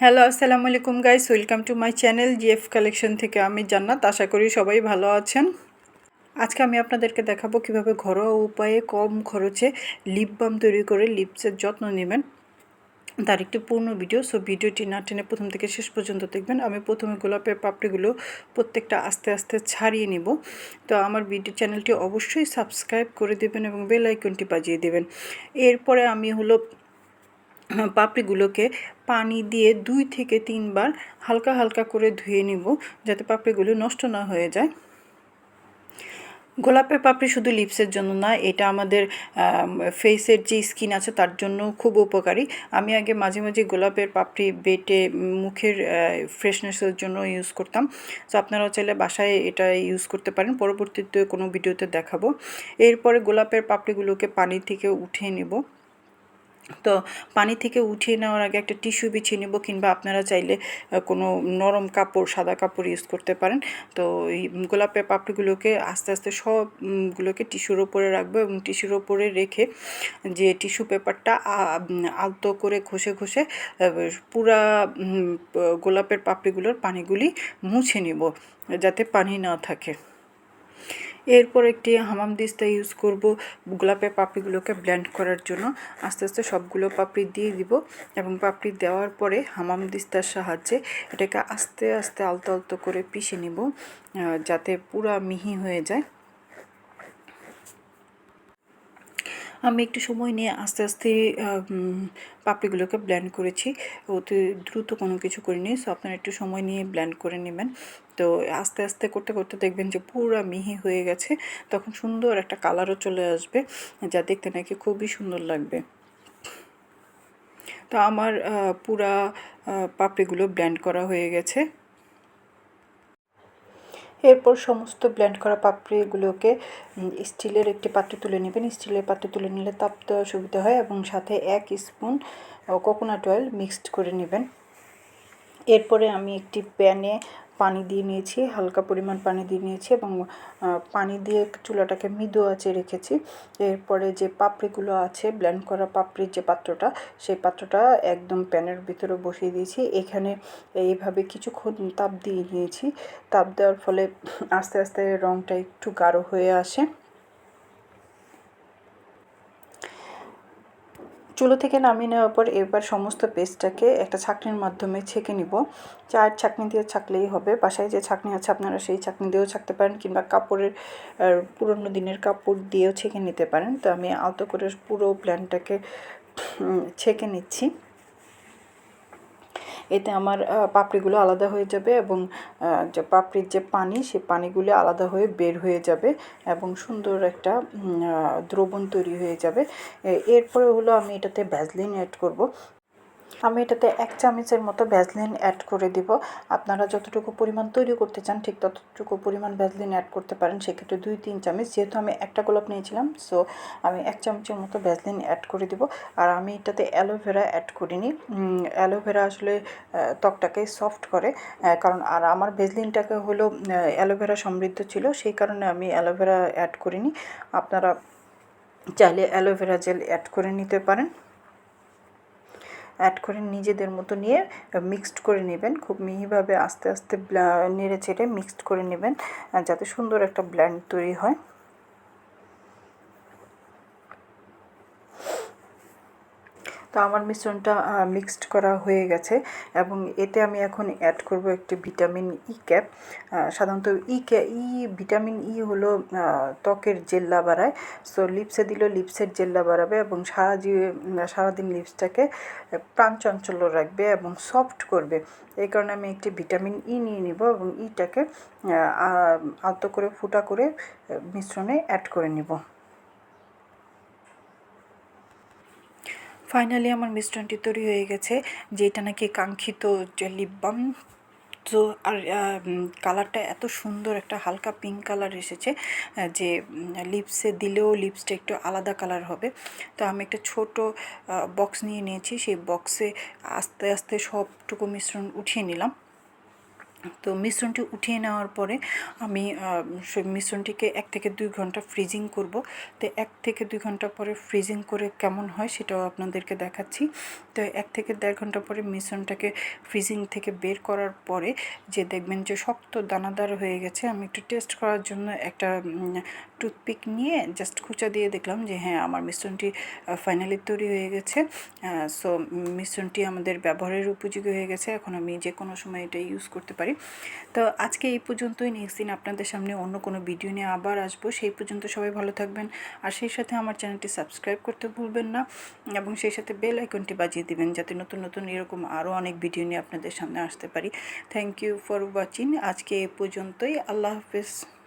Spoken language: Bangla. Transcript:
হ্যালো আসসালামু আলাইকুম guys welcome to my channel GF collection থেকে আমি জান্নাত, আশা করি সবাই ভালো আছেন। আজকে আমি আপনাদেরকে দেখাবো কীভাবে ঘরোয়া উপায়ে কম খরচে লিপ বাম তৈরি করে লিপসের যত্ন নেবেন। তার একটি পূর্ণ ভিডিও সো ভিডিওটি না টেনে প্রথম থেকে শেষ পর্যন্ত দেখবেন। আমি প্রথমে গোলাপের পাপড়িগুলো প্রত্যেকটা আস্তে আস্তে ছাড়িয়ে নিব। তো আমার ভিডিও চ্যানেলটি অবশ্যই সাবস্ক্রাইব করে দেবেন এবং বেল আইকনটি বাজিয়ে দেবেন। এরপরে আমি হলো পাপড়িগুলোকে পানি দিয়ে দুই থেকে তিনবার হালকা হালকা করে ধুয়ে নিব যাতে পাপড়িগুলো নষ্ট না হয়ে যায়। গোলাপের পাপড়ি শুধু লিপসের জন্য না, এটা আমাদের ফেসের যে স্কিন আছে তার জন্য খুব উপকারী। আমি আগে মাঝে মাঝে গোলাপের পাপড়ি বেটে মুখের ফ্রেশনেসের জন্য ইউজ করতাম। তো আপনারাও চাইলে বাসায় এটা ইউজ করতে পারেন। পরবর্তীতে কোনো ভিডিওতে দেখাবো। এরপরে গোলাপের পাপড়িগুলোকে পানি থেকে উঠিয়ে নেব। তো পানি থেকে উঠিয়ে নেওয়ার আগে একটা টিস্যু বিছিয়ে নেব কিংবা আপনারা চাইলে কোনো নরম কাপড়, সাদা কাপড় ইউজ করতে পারেন। তো এই গোলাপের পাপড়িগুলোকে আস্তে আস্তে সবগুলোকে টিস্যুর ওপরে রাখব এবং টিস্যুর ওপরে রেখে যে টিস্যু পেপারটা আলতো করে ঘষে ঘষে পুরা গোলাপের পাপড়িগুলোর পানিগুলি মুছে নেব, যাতে পানি না থাকে। এরপর একটি হামাম দিস্তা ইউজ করব গোলাপের পাপড়িগুলোকে ব্ল্যান্ড করার জন্য। আস্তে আস্তে সবগুলো পাপড়ি দিয়ে দিব এবং পাপড়ি দেওয়ার পরে হামাম দিস্তার সাহায্যে এটাকে আস্তে আস্তে আলতো আলতো করে পিষে নিব যাতে পুরা মিহি হয়ে যায়। আমি একটু সময় নিয়ে আস্তে আস্তে পাপড়িগুলোকে ব্ল্যান্ড করেছি। অতি দ্রুত কোনো কিছু করিনি সো আপনারা একটু সময় নিয়ে ব্ল্যান্ড করে নেবেন। তো আস্তে আস্তে করতে করতে দেখবেন যে পুরো মিহি হয়ে গেছে, তখন সুন্দর একটা কালারও চলে আসবে, যা দেখতে নাকি খুবই সুন্দর লাগবে। তো আমার পুরা পাপড়িগুলো ব্ল্যান্ড করা হয়ে গেছে। এরপর সমস্ত ব্ল্যান্ড করা পাপড়িগুলোকে স্টিলের একটি পাত্রে তুলে নেবেন। স্টিলের পাত্রে তুলে নিলে তাপ সুবিধা হয় এবং সাথে এক স্পুন কোকোনাট অয়েল মিক্সড করে নেবেন। এরপরে আমি একটি প্যানে পানি দিয়ে নিয়েছি, হালকা পরিমাণ পানি দিয়ে নিয়েছি এবং পানি দিয়ে চুলাটাকে মৃদু আঁচে রেখেছি। এরপরে যে পাপড়িগুলো আছে ব্ল্যান্ড করা পাপড়ির যে পাত্রটা, সেই পাত্রটা একদম প্যানের ভিতরে বসিয়ে দিয়েছি। এখানে এইভাবে কিছুক্ষণ তাপ দিয়ে নিয়েছি। তাপ দেওয়ার ফলে আস্তে আস্তে রঙটা একটু গাঢ় হয়ে আসে। চুলো থেকে নামিয়ে নেওয়ার পর এবার সমস্ত পেস্টটাকে একটা ছাঁকনির মাধ্যমে ছেঁকে নিব। চায়ের ছাঁকনি দিয়ে ছাঁকলেই হবে। বাসায় যে ছাঁকনি আছে আপনারা সেই ছাঁকনি দিয়েও ছাঁকতে পারেন কিংবা কাপড়ের পুরনো দিনের কাপড় দিয়েও ছেঁকে নিতে পারেন। তো আমি আলতো করে পুরো প্ল্যানটাকে ছেঁকে নিচ্ছি। এতে আমার পাপড়িগুলো আলাদা হয়ে যাবে এবং যে পাপড়ির যে পানি সে পানিগুলো আলাদা হয়ে বের হয়ে যাবে এবং সুন্দর একটা দ্রবণ তৈরি হয়ে যাবে। এরপরে হলো আমি এটাতে ভ্যাজলিন অ্যাড করব। আমি এটাতে এক চামচের মতো ভ্যাজলিন অ্যাড করে দিব। আপনারা যতটুকু পরিমাণ তৈরি করতে চান, ঠিক ততটুকু পরিমাণ ভ্যাজলিন অ্যাড করতে পারেন। সেক্ষেত্রে দুই, তিন চামচ, যেহেতু আমি একটা গোলাপ নিয়েছিলাম সো আমি এক চামচের মতো ভ্যাজলিন অ্যাড করে দিব। আর আমি এটাতে অ্যালোভেরা অ্যাড করিনি। অ্যালোভেরা আসলে ত্বকটাকে সফট করে কারণ আর আমার ভেজলিনটাকে হলো অ্যালোভেরা সমৃদ্ধ ছিল, সেই কারণে আমি অ্যালোভেরা অ্যাড করিনি। আপনারা চাইলে অ্যালোভেরা জেল অ্যাড করে নিতে পারেন। অ্যাড করে নিজেদের মতো নিয়ে মিক্সড করে নেবেন। খুব মিহিভাবে আস্তে আস্তে নেড়ে চেড়ে মিক্সড করে নেবেন যাতে সুন্দর একটা ব্ল্যান্ড তৈরি হয়। তো আমার মিশ্রণটা মিক্সড করা হয়ে গেছে এবং এতে আমি এখন অ্যাড করব একটি ভিটামিন ই ক্যাপ সাধারণত ই ই ভিটামিন ই হলো ত্বকের জেল্লা বাড়ায়। সো লিপসে দিলেও লিপসের জেল্লা বাড়াবে এবং সারা সারাদিন লিপসটাকে প্রাণচঞ্চল্য রাখবে এবং সফট করবে। এই কারণে আমি একটি ভিটামিন ই নিয়ে নিব এবং ইটাকে আলতো করে, ফুটা করে মিশ্রণে অ্যাড করে নিব। ফাইনালি আমার মিশ্রণটি তৈরি হয়ে গেছে, যেটা নাকি কাঙ্ক্ষিত যে লিপ বাম তো আর কালারটা এত সুন্দর, একটা হালকা পিঙ্ক কালার এসেছে যে লিপসে দিলেও লিপসটা একটু আলাদা কালার হবে। তো আমি একটা ছোট বক্স নিয়ে নিয়েছি, সেই বক্সে আস্তে আস্তে সবটুকু মিশ্রণ উঠিয়ে নিলাম। তো মিশ্রণটি উঠিয়ে নেওয়ার পরে আমি মিশ্রণটিকে এক থেকে দুই ঘণ্টা ফ্রিজিং করব। তো এক থেকে দুই ঘণ্টা পরে ফ্রিজিং করে কেমন হয় সেটাও আপনাদেরকে দেখাচ্ছি। তো এক থেকে দেড় ঘণ্টা পরে মিশ্রণটাকে ফ্রিজিং থেকে বের করার পরে যে দেখবেন যে শক্ত দানাদার হয়ে গেছে, আমি একটু টেস্ট করার জন্য একটা টুথপিক নিয়ে জাস্ট খুঁচা দিয়ে দেখলাম যে হ্যাঁ আমার মিশ্রণটি ফাইনালি তৈরি হয়ে গেছে। সো মিশ্রণটি আমাদের ব্যবহারের উপযোগী হয়ে গেছে। এখন আমি যে কোনো সময় এটা ইউজ করতে পারি তো আজকে এই পর্যন্তই। নেক্সট দিন আপনাদের সামনে অন্য কোনো ভিডিও নিয়ে আবার আসব। সেই পর্যন্ত সবাই ভালো থাকবেন। আর সেই সাথে আমার চ্যানেলটি সাবস্ক্রাইব করতে ভুলবেন না। এবং সেই সাথে বেল আইকনটি বাজিয়ে দিবেন যাতে নতুন নতুন এরকম আরও অনেক ভিডিও নিয়ে আপনাদের সামনে আসতে পারি। থ্যাংক ইউ ফর ওয়াচিং আজকে এ পর্যন্তই। আল্লাহ হাফেজ।